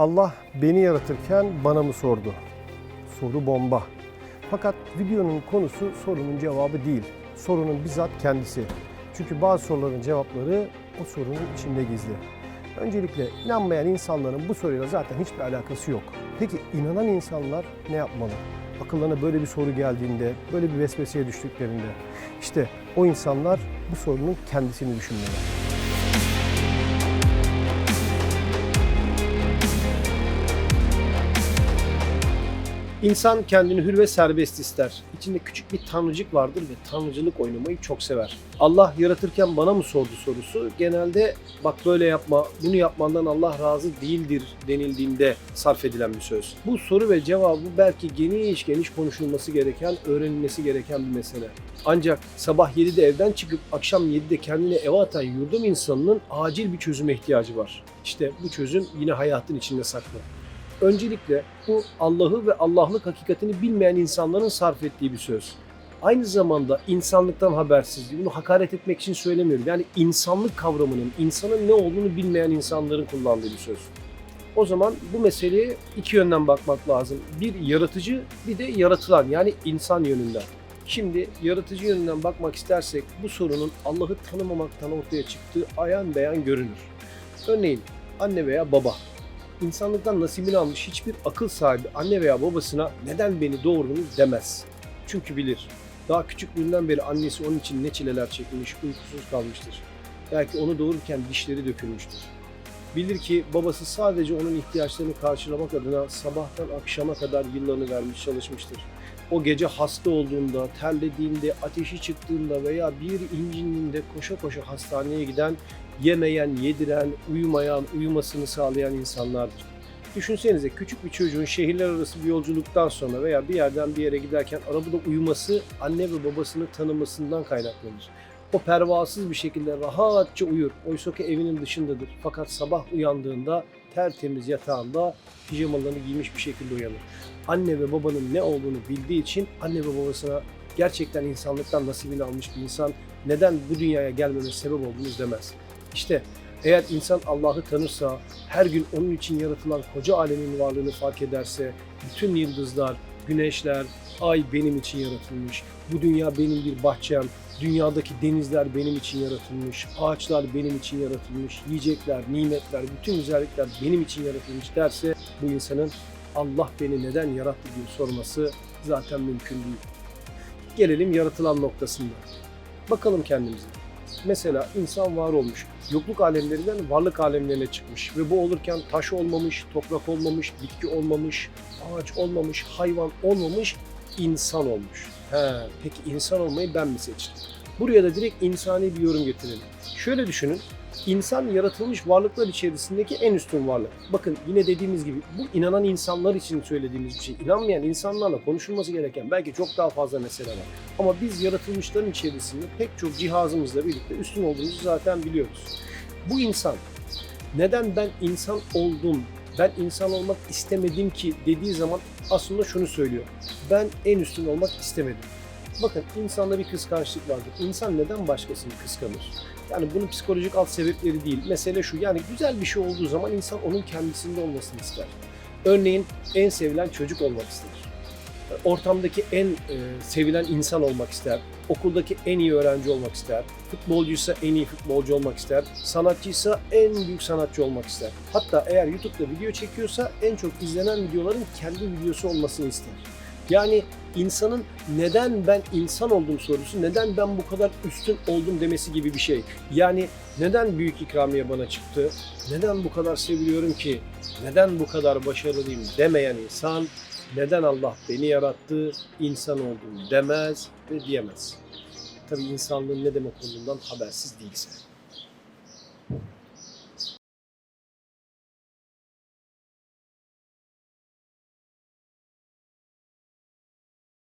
Allah beni yaratırken bana mı sordu? Soru bomba. Fakat videonun konusu sorunun cevabı değil. Sorunun bizzat kendisi. Çünkü bazı soruların cevapları o sorunun içinde gizli. Öncelikle inanmayan insanların bu soruyla zaten hiçbir alakası yok. Peki inanan insanlar ne yapmalı? Akıllarına böyle bir soru geldiğinde, böyle bir vesveseye düştüklerinde işte o insanlar bu sorunun kendisini düşünmeli. İnsan kendini hür ve serbest ister. İçinde küçük bir tanrıcık vardır ve tanrıcılık oynamayı çok sever. Allah yaratırken bana mı sordu sorusu genelde bak böyle yapma, bunu yapmandan Allah razı değildir denildiğinde sarf edilen bir söz. Bu soru ve cevabı belki geniş geniş konuşulması gereken, öğrenilmesi gereken bir mesele. Ancak sabah 7'de evden çıkıp akşam 7'de kendine eve atan yurdum insanının acil bir çözüme ihtiyacı var. İşte bu çözüm yine hayatın içinde saklı. Öncelikle bu Allah'ı ve Allah'lık hakikatini bilmeyen insanların sarf ettiği bir söz. Aynı zamanda insanlıktan habersiz. Bunu hakaret etmek için söylemiyorum. Yani insanlık kavramının, insanın ne olduğunu bilmeyen insanların kullandığı bir söz. O zaman bu meseleye iki yönden bakmak lazım. Bir yaratıcı, bir de yaratılan yani insan yönünden. Şimdi yaratıcı yönünden bakmak istersek bu sorunun Allah'ı tanımamaktan ortaya çıktığı ayan beyan görünür. Örneğin anne veya baba insanlıktan nasibini almış hiçbir akıl sahibi anne veya babasına neden beni doğurdunuz demez. Çünkü bilir. Daha küçüklüğünden beri annesi onun için ne çileler çekmiş, uykusuz kalmıştır. Belki onu doğururken dişleri dökülmüştür. Bilir ki babası sadece onun ihtiyaçlarını karşılamak adına sabahtan akşama kadar yıllarını vermiş çalışmıştır. O gece hasta olduğunda, terlediğinde, ateşi çıktığında veya bir incindiğinde koşa koşa hastaneye giden yemeyen, yediren, uyumayan, uyumasını sağlayan insanlardır. Düşünsenize küçük bir çocuğun şehirler arası bir yolculuktan sonra veya bir yerden bir yere giderken arabada uyuması anne ve babasını tanımasından kaynaklanır. O pervasız bir şekilde rahatça uyur. Oysa ki evinin dışındadır. Fakat sabah uyandığında tertemiz yatağında pijamalarını giymiş bir şekilde uyanır. Anne ve babanın ne olduğunu bildiği için anne ve babasına gerçekten insanlıktan nasibini almış bir insan neden bu dünyaya gelmeme sebep oldunuz demez. İşte eğer insan Allah'ı tanırsa, her gün onun için yaratılan koca alemin varlığını fark ederse, bütün yıldızlar, güneşler, ay benim için yaratılmış, bu dünya benim bir bahçem, dünyadaki denizler benim için yaratılmış, ağaçlar benim için yaratılmış, yiyecekler, nimetler, bütün güzellikler benim için yaratılmış derse bu insanın Allah beni neden yarattı diye sorması zaten mümkün değil. Gelelim yaratılan noktasında. Bakalım kendimize. Mesela insan var olmuş. Yokluk alemlerinden varlık alemlerine çıkmış. Ve bu olurken taş olmamış, toprak olmamış, bitki olmamış, ağaç olmamış, hayvan olmamış, insan olmuş. He, peki insan olmayı ben mi seçtim? Buraya da direkt insani bir yorum getirelim. Şöyle düşünün, insan yaratılmış varlıklar içerisindeki en üstün varlık. Bakın yine dediğimiz gibi bu inanan insanlar için söylediğimiz bir şey. İnanmayan insanlarla konuşulması gereken belki çok daha fazla mesele var. Ama biz yaratılmışların içerisinde pek çok cihazımızla birlikte üstün olduğumuzu zaten biliyoruz. Bu insan neden ben insan oldum, ben insan olmak istemedim ki dediği zaman aslında şunu söylüyor. Ben en üstün olmak istemedim. Bakın insanda bir kıskançlık vardır. İnsan neden başkasını kıskanır? Yani bunun psikolojik alt sebepleri değil. Mesele şu yani güzel bir şey olduğu zaman insan onun kendisinde olmasını ister. Örneğin en sevilen çocuk olmak ister. Ortamdaki en e, sevilen insan olmak ister. Okuldaki en iyi öğrenci olmak ister. Futbolcuysa en iyi futbolcu olmak ister. Sanatçıysa en büyük sanatçı olmak ister. Hatta eğer YouTube'da video çekiyorsa en çok izlenen videoların kendi videosu olmasını ister. Yani insanın neden ben insan oldum sorusu, neden ben bu kadar üstün oldum demesi gibi bir şey. Yani neden büyük ikramiye bana çıktı, neden bu kadar seviliyorum ki, neden bu kadar başarılıyım demeyen insan, neden Allah beni yarattı, insan oldum demez ve diyemez. Tabii insanlığın ne demek olduğundan habersiz değilse.